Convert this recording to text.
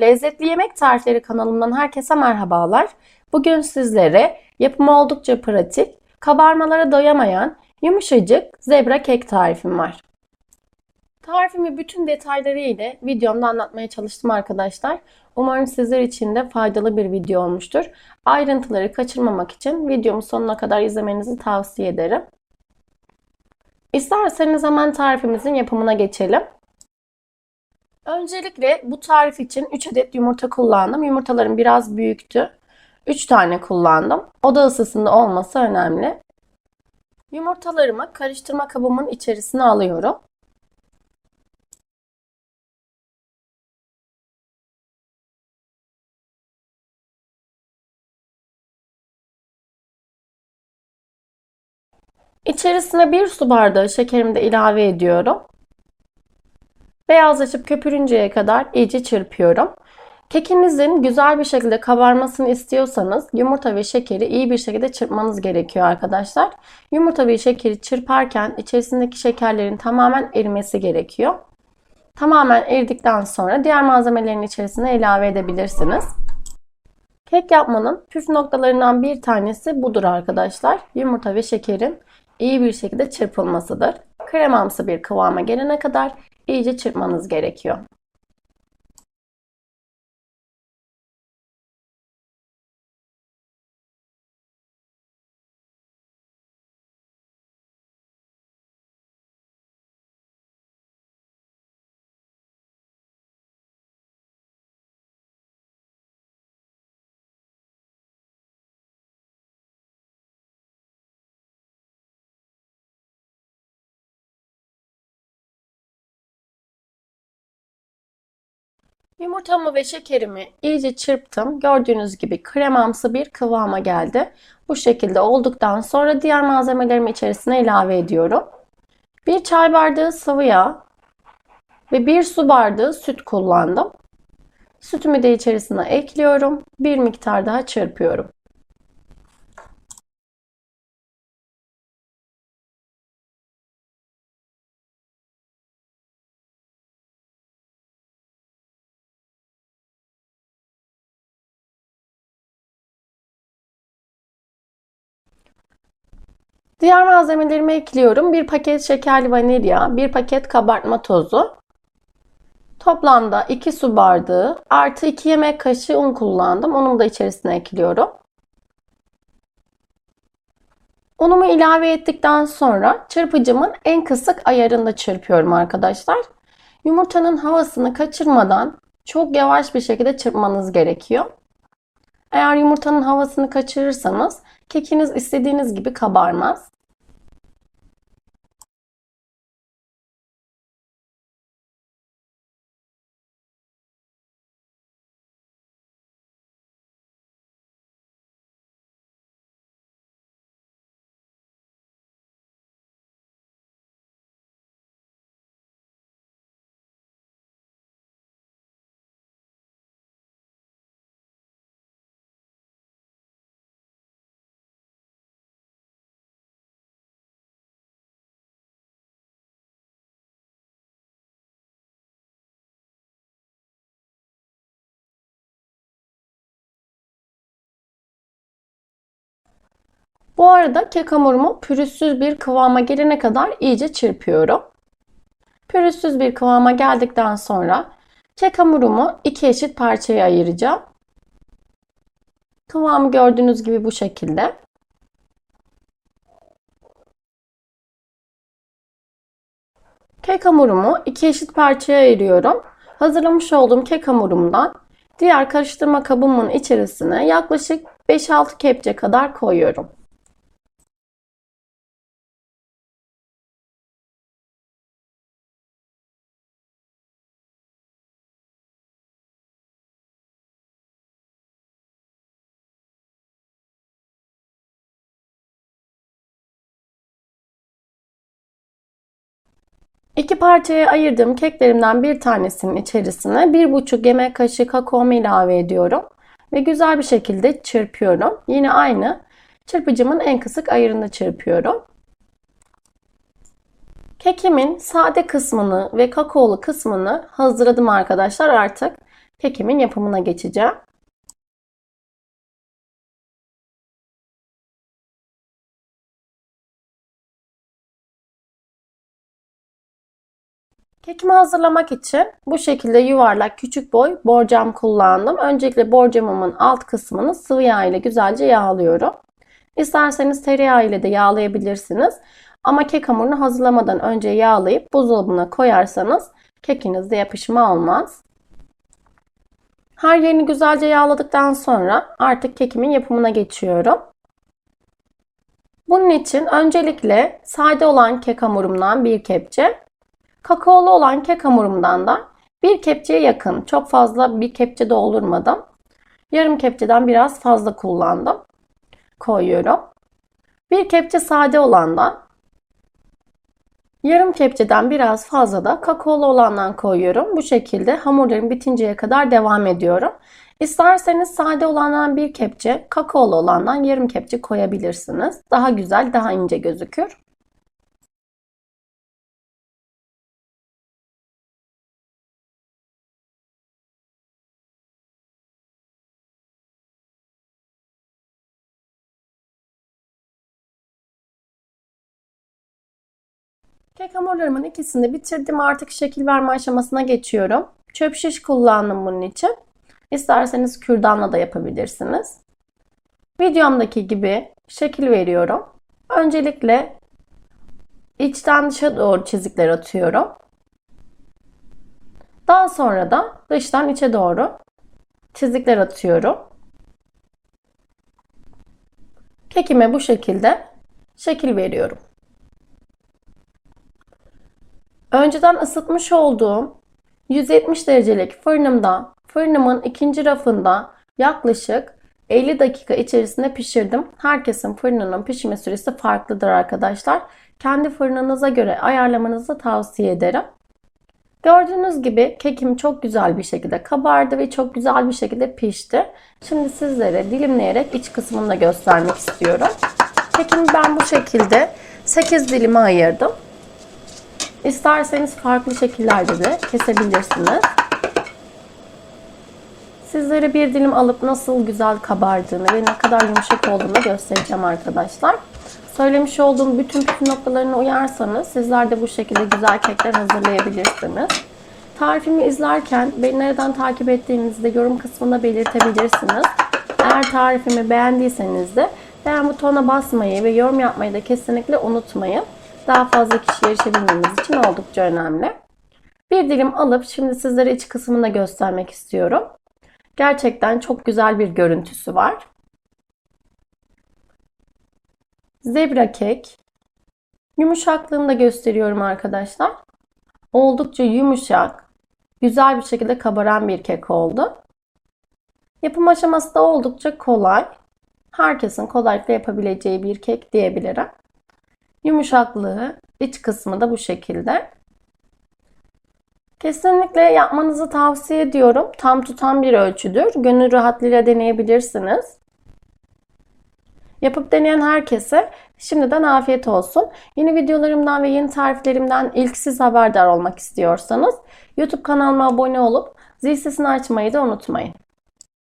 Lezzetli Yemek Tarifleri kanalımdan herkese merhabalar. Bugün sizlere yapımı oldukça pratik, kabarmalara doyamayan yumuşacık zebra kek tarifim var. Tarifimi bütün detayları ile videomda anlatmaya çalıştım arkadaşlar. Umarım sizler için de faydalı bir video olmuştur. Ayrıntıları kaçırmamak için videomu sonuna kadar izlemenizi tavsiye ederim. İsterseniz hemen tarifimizin yapımına geçelim. Öncelikle bu tarif için 3 adet yumurta kullandım. Yumurtalarım biraz büyüktü. 3 tane kullandım. Oda ısısında olması önemli. Yumurtalarımı karıştırma kabımın içerisine alıyorum. İçerisine bir su bardağı şekerimi de ilave ediyorum. Beyazlaşıp köpürünceye kadar iyice çırpıyorum. Kekinizin güzel bir şekilde kabarmasını istiyorsanız yumurta ve şekeri iyi bir şekilde çırpmanız gerekiyor arkadaşlar. Yumurta ve şekeri çırparken içerisindeki şekerlerin tamamen erimesi gerekiyor. Tamamen eridikten sonra diğer malzemelerin içerisine ilave edebilirsiniz. Kek yapmanın püf noktalarından bir tanesi budur arkadaşlar. Yumurta ve şekerin iyi bir şekilde çırpılmasıdır. Kremamsı bir kıvama gelene kadar iyice çırpmanız gerekiyor. Yumurtamı ve şekerimi iyice çırptım. Gördüğünüz gibi kremamsı bir kıvama geldi. Bu şekilde olduktan sonra diğer malzemelerimi içerisine ilave ediyorum. Bir çay bardağı sıvı yağ ve bir su bardağı süt kullandım. Sütümü de içerisine ekliyorum. Bir miktar daha çırpıyorum. Diğer malzemelerimi ekliyorum. Bir paket şekerli vanilya, bir paket kabartma tozu. Toplamda 2 su bardağı artı 2 yemek kaşığı un kullandım. Unumu da içerisine ekliyorum. Unumu ilave ettikten sonra çırpıcımın en kısık ayarında çırpıyorum arkadaşlar. Yumurtanın havasını kaçırmadan çok yavaş bir şekilde çırpmanız gerekiyor. Eğer yumurtanın havasını kaçırırsanız kekiniz istediğiniz gibi kabarmaz. Bu arada kek hamurumu pürüzsüz bir kıvama gelene kadar iyice çırpıyorum. Pürüzsüz bir kıvama geldikten sonra kek hamurumu iki eşit parçaya ayıracağım. Kıvamı gördüğünüz gibi bu şekilde. Kek hamurumu iki eşit parçaya ayırıyorum. Hazırlamış olduğum kek hamurumdan diğer karıştırma kabımın içerisine yaklaşık 5-6 kepçe kadar koyuyorum. İki parçaya ayırdığım keklerimden bir tanesinin içerisine 1,5 yemek kaşığı kakaomu ilave ediyorum. Ve güzel bir şekilde çırpıyorum. Yine aynı çırpıcımın en kısık ayarında çırpıyorum. Kekimin sade kısmını ve kakaolu kısmını hazırladım arkadaşlar artık. kekimin yapımına geçeceğim. Kekimi hazırlamak için bu şekilde yuvarlak küçük boy borcam kullandım. Öncelikle borcamımın alt kısmını sıvı yağ ile güzelce yağlıyorum. İsterseniz tereyağı ile de yağlayabilirsiniz. Ama kek hamurunu hazırlamadan önce yağlayıp buzdolabına koyarsanız kekinizde yapışma olmaz. Her yerini güzelce yağladıktan sonra artık kekimin yapımına geçiyorum. Bunun için öncelikle sade olan kek hamurumdan bir kepçe, kakaolu olan kek hamurumdan da bir kepçeye yakın, çok fazla bir kepçe doldurmadım. Yarım kepçeden biraz fazla kullandım. Koyuyorum. Bir kepçe sade olandan Yarım kepçeden biraz fazla da kakaolu olandan koyuyorum. Bu şekilde hamurlarım bitinceye kadar devam ediyorum. İsterseniz sade olandan bir kepçe, kakaolu olandan yarım kepçe koyabilirsiniz. Daha güzel, daha ince gözükür. Kek hamurlarımın ikisini bitirdim. Artık şekil verme aşamasına geçiyorum. Çöp şiş kullandım bunun için. İsterseniz kürdanla da yapabilirsiniz. Videomdaki gibi şekil veriyorum. Öncelikle içten dışa doğru çizikler atıyorum. Daha sonra da dıştan içe doğru çizikler atıyorum. Kekime bu şekilde şekil veriyorum. Önceden ısıtmış olduğum 170 derecelik fırınımda fırınımın ikinci rafında yaklaşık 50 dakika içerisinde pişirdim. Herkesin fırınının pişme süresi farklıdır arkadaşlar. Kendi fırınınıza göre ayarlamanızı tavsiye ederim. Gördüğünüz gibi kekim çok güzel bir şekilde kabardı ve çok güzel bir şekilde pişti. Şimdi sizlere dilimleyerek iç kısmını da göstermek istiyorum. Kekimi ben bu şekilde 8 dilime ayırdım. İsterseniz farklı şekillerde de kesebilirsiniz. Sizlere bir dilim alıp nasıl güzel kabardığını ve ne kadar yumuşak olduğunu göstereceğim arkadaşlar. Söylemiş olduğum bütün püf noktalarına uyarsanız sizler de bu şekilde güzel kekler hazırlayabilirsiniz. Tarifimi izlerken beni nereden takip ettiğinizi de yorum kısmında belirtebilirsiniz. Eğer tarifimi beğendiyseniz de beğen butonuna basmayı ve yorum yapmayı da kesinlikle unutmayın daha fazla kişiye erişebilmemiz için oldukça önemli. Bir dilim alıp şimdi sizlere iç kısmını da göstermek istiyorum. Gerçekten çok güzel bir görüntüsü var. Zebra kek. Yumuşaklığını da gösteriyorum arkadaşlar. Oldukça yumuşak, güzel bir şekilde kabaran bir kek oldu. Yapım aşaması da oldukça kolay. Herkesin kolaylıkla yapabileceği bir kek diyebilirim. Yumuşaklığı, iç kısmı da bu şekilde. Kesinlikle yapmanızı tavsiye ediyorum. Tam tutan bir ölçüdür. Gönül rahatlığıyla deneyebilirsiniz. Yapıp deneyen herkese şimdiden afiyet olsun. Yeni videolarımdan ve yeni tariflerimden ilk siz haberdar olmak istiyorsanız YouTube kanalıma abone olup zil sesini açmayı da unutmayın.